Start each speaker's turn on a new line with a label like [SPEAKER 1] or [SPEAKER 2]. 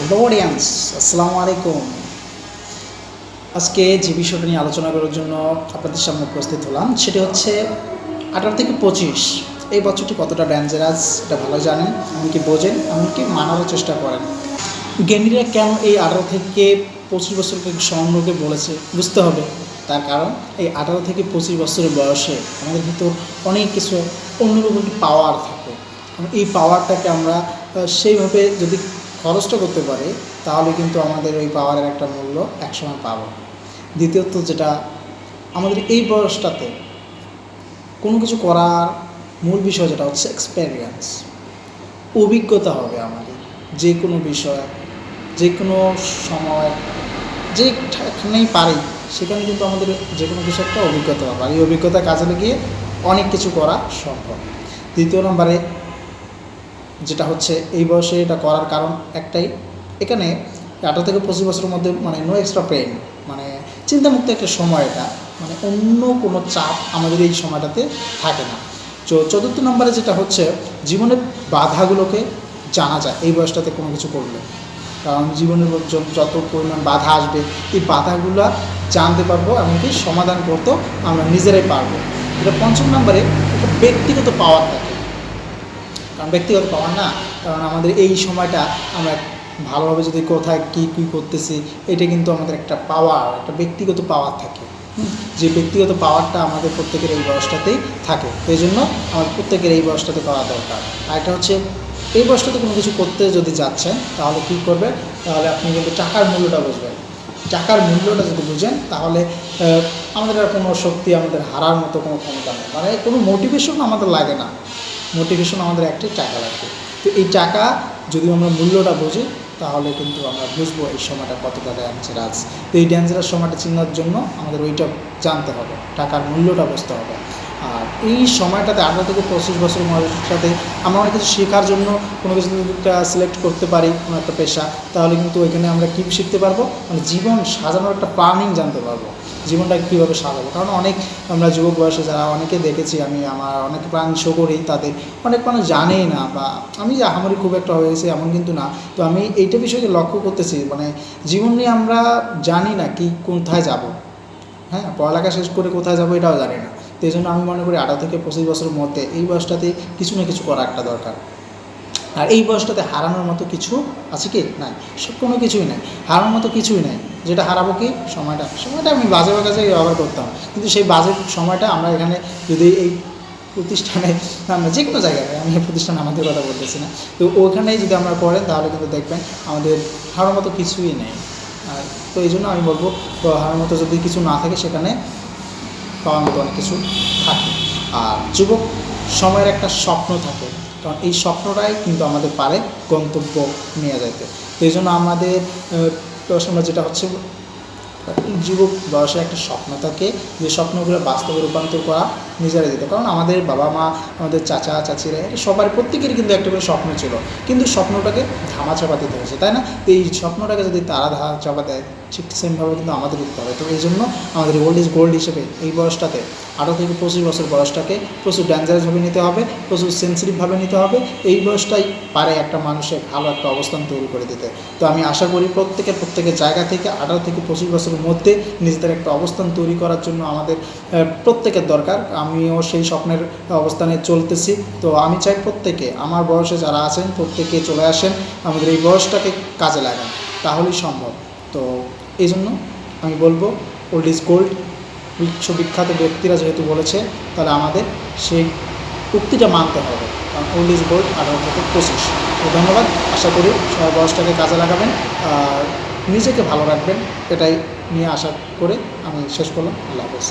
[SPEAKER 1] Hello audience আসসালামু আলাইকুম আজকে যে বিষয়টা নিয়ে আলোচনা করার জন্য আপনাদের সামনে উপস্থিত হলাম, সেটি হচ্ছে আঠারো থেকে পঁচিশ। এই বছরটি কতটা ডেঞ্জারাস এটা ভালো জানেন, এমনকি বোঝেন, এমনকি মানারও চেষ্টা করেন। জ্ঞানীরা কেন এই আঠারো থেকে পঁচিশ বছরকে স্বর্ণকে বলেছে, বুঝতে হবে। তার কারণ, এই আঠারো থেকে পঁচিশ বছরের বয়সে আমাদের ভিতর অনেক কিছু অন্যরকম পাওয়ার থাকে। এই পাওয়ারটাকে আমরা সেইভাবে যদি খরচটা করতে পারি, তাহলে কিন্তু আমাদের ওই পাওয়ারের একটা মূল্য একসময় পাবো। দ্বিতীয়ত যেটা, আমাদের এই বয়সটাতে কোনো কিছু করার মূল বিষয় যেটা হচ্ছে এক্সপেরিয়েন্স অভিজ্ঞতা হবে আমাদের, যে কোনো বিষয়, যে কোনো সময় যেখানেই পারি, সেখানে কিন্তু আমাদের যে কোনো কিছু একটা অভিজ্ঞতা হবে। আর এই অভিজ্ঞতা কাজে লাগিয়ে অনেক কিছু করা সম্ভব। দ্বিতীয় নম্বরে যেটা হচ্ছে এই বয়সে এটা করার কারণ একটাই। এখানে আঠারো থেকে পঁচিশ বছরের মধ্যে মানে নো এক্সট্রা পেন মানে চিন্তামুক্ত একটা সময় এটা। মানে অন্য কোনো চাপ আমাদের এই সময়টাতে থাকে না। তো চতুর্থ নম্বরে যেটা হচ্ছে জীবনের বাধাগুলোকে জানা যায় এই বয়সটাতে কোনো কিছু করলে। কারণ জীবনের যত পরিমাণ বাধা আসবে, এই বাধাগুলো জানতে পারব এমনকি সমাধান করতেও আমরা নিজেরাই পারব। এটা পঞ্চম নম্বরে একটা ব্যক্তিগত পাওয়ার থাকে। কারণ ব্যক্তিগত পাওয়ার না, কারণ আমাদের এই সময়টা আমরা ভালোভাবে যদি কোথায় কী কী করতেছি, এটা কিন্তু আমাদের একটা পাওয়ার একটা ব্যক্তিগত পাওয়ার থাকে। যে ব্যক্তিগত পাওয়ারটা আমাদের প্রত্যেকের এই বয়সটাতেই থাকে। এই জন্য আমাদের প্রত্যেকের এই বয়সটাতে করা দরকার। আর একটা হচ্ছে, এই বয়সটাতে কোনো কিছু করতে যদি যাচ্ছেন, তাহলে কী করবে তাহলে আপনি কিন্তু টাকার মূল্যটা বুঝবেন। টাকার মূল্যটা যদি বুঝেন, তাহলে আমাদের আর কোনো শক্তি, আমাদের হারার মতো কোনো ক্ষমতা নেই। মানে কোনো মোটিভেশন আমাদের লাগে না। মোটিভেশন আমাদের একটাই টাকা লাগবে। তো এই টাকা যদি আমরা মূল্যটা বুঝি, তাহলে কিন্তু আমরা বুঝব এই সময়টা কতটা রাজ তো এই ড্যান্সের সময়টা চিনার জন্য আমাদের ওইটা জানতে হবে, টাকার মূল্যটা বুঝতে হবে। আর এই সময়টাতে আঠারো থেকে পঁচিশ বছর বয়সটাতে আমরা অনেক কিছু শেখার জন্য কোনো কিছু একটা সিলেক্ট করতে পারি, কোনো একটা পেশা, তাহলে কিন্তু ওইখানে আমরা কী শিখতে পারব? মানে জীবন সাজানোর একটা প্ল্যানিং জানতে পারব। জীবনটাকে কীভাবে সাজাবো? কারণ অনেক আমরা যুবক বয়সে যারা অনেকে দেখেছি, আমি আমার অনেক প্রাণ শো করি, তাদের অনেক মানুষ জানেই না বা আমি আমারই খুব একটা হয়েছে এমন কিন্তু না। তো আমি এইটা বিষয়কে লক্ষ্য করতেছি মানে জীবন নিয়ে আমরা জানি না কি কোথায় যাব। হ্যাঁ পড়ালেখা শেষ করে কোথায় যাব এটাও জানি না। তো এই জন্য আমি মনে করি আঠারো থেকে পঁচিশ বছরের মধ্যে এই বয়সটাতে কিছু না কিছু করা একটা দরকার। আর এই বয়সটাতে হারানোর মতো কিছু আছে কি? নাই। সব কোনো কিছুই নাই। হারানোর মতো কিছুই নাই। যেটা হারাবো কি? সময়টা। সময়টা আমি বাজে কাজে ব্যবহার করতাম। কিন্তু সেই বাজে সময়টা আমরা এখানে যদি এই প্রতিষ্ঠানে আমরা যে কোনো জায়গায় আমি এই প্রতিষ্ঠানে আমাদের কথা বলতেছি না। তো ওখানেই যদি আমরা করেন, তাহলে কিন্তু দেখবেন আমাদের হারানোর মতো কিছুই নেই। আর তো এই জন্য আমি বলব হারানোর মতো যদি কিছু না থাকে সেখানে পাওয়ার মতো অনেক কিছু থাকে। আর যুবক, সময়ের একটা স্বপ্ন থাকে। কারণ এই স্বপ্নটাই কিন্তু আমাদের পারে গন্তব্য নিয়ে যেতে তো এই জন্য আমাদের আমরা যেটা হচ্ছে, যুবক বয়সে একটা স্বপ্ন থাকে। যে স্বপ্নগুলো বাস্তবে রূপান্তর করা নিজেরাই দিতে। কারণ আমাদের বাবা মা, আমাদের চাচা, চাচিরা সবার প্রত্যেকেরই কিন্তু একটা করে স্বপ্ন ছিল। কিন্তু স্বপ্নটাকে ধামা চাপা দিতে হয়েছে, তাই না? এই স্বপ্নটাকে যদি তারা ধামা চাপা দেয় ঠিক সেমভাবে কিন্তু আমাদের দিতে হবে। তো এই জন্য আমাদের ওল্ড ইজ গোল্ড হিসেবে এই বয়সটাতে আঠারো থেকে পঁচিশ বছর বয়সটাকে প্রচুর ডেঞ্জারাসভাবে নিতে হবে, প্রচুর সেন্সিটিভভাবে নিতে হবে। এই বয়সটাই পারে একটা মানুষের ভালো একটা অবস্থান তৈরি করে দিতে। তো আমি আশা করি প্রত্যেকের প্রত্যেকের জায়গা থেকে আঠারো থেকে পঁচিশ বছরের মধ্যে নিজেদের একটা অবস্থান তৈরি করার জন্য আমাদের প্রত্যেকের দরকার। আমিও সেই স্বপ্নের অবস্থানে চলতেছি। তো আমি চাই প্রত্যেকে, আমার বয়সে যারা আছেন, প্রত্যেকে চলে আসেন, আমাদের এই বয়সটাকে কাজে লাগান। তাহলেই সম্ভব। তো এই জন্য আমি বলব ওল্ড ইজ গোল্ড বিশ্ববিখ্যাত ব্যক্তিরা যেহেতু বলেছে, তাহলে আমাদের সেই উক্তিটা মানতে হবে। কারণ ওল্ড ইজ গোল্ড আঠারো থেকে পঁচিশ তো ধন্যবাদ। আশা করি সবাই বয়সটাকে কাজে লাগাবেন আর নিজেকে ভালো রাখবেন। এটাই নিয়ে আশা করে আমি শেষ করলাম। আল্লাহ হাফেজ।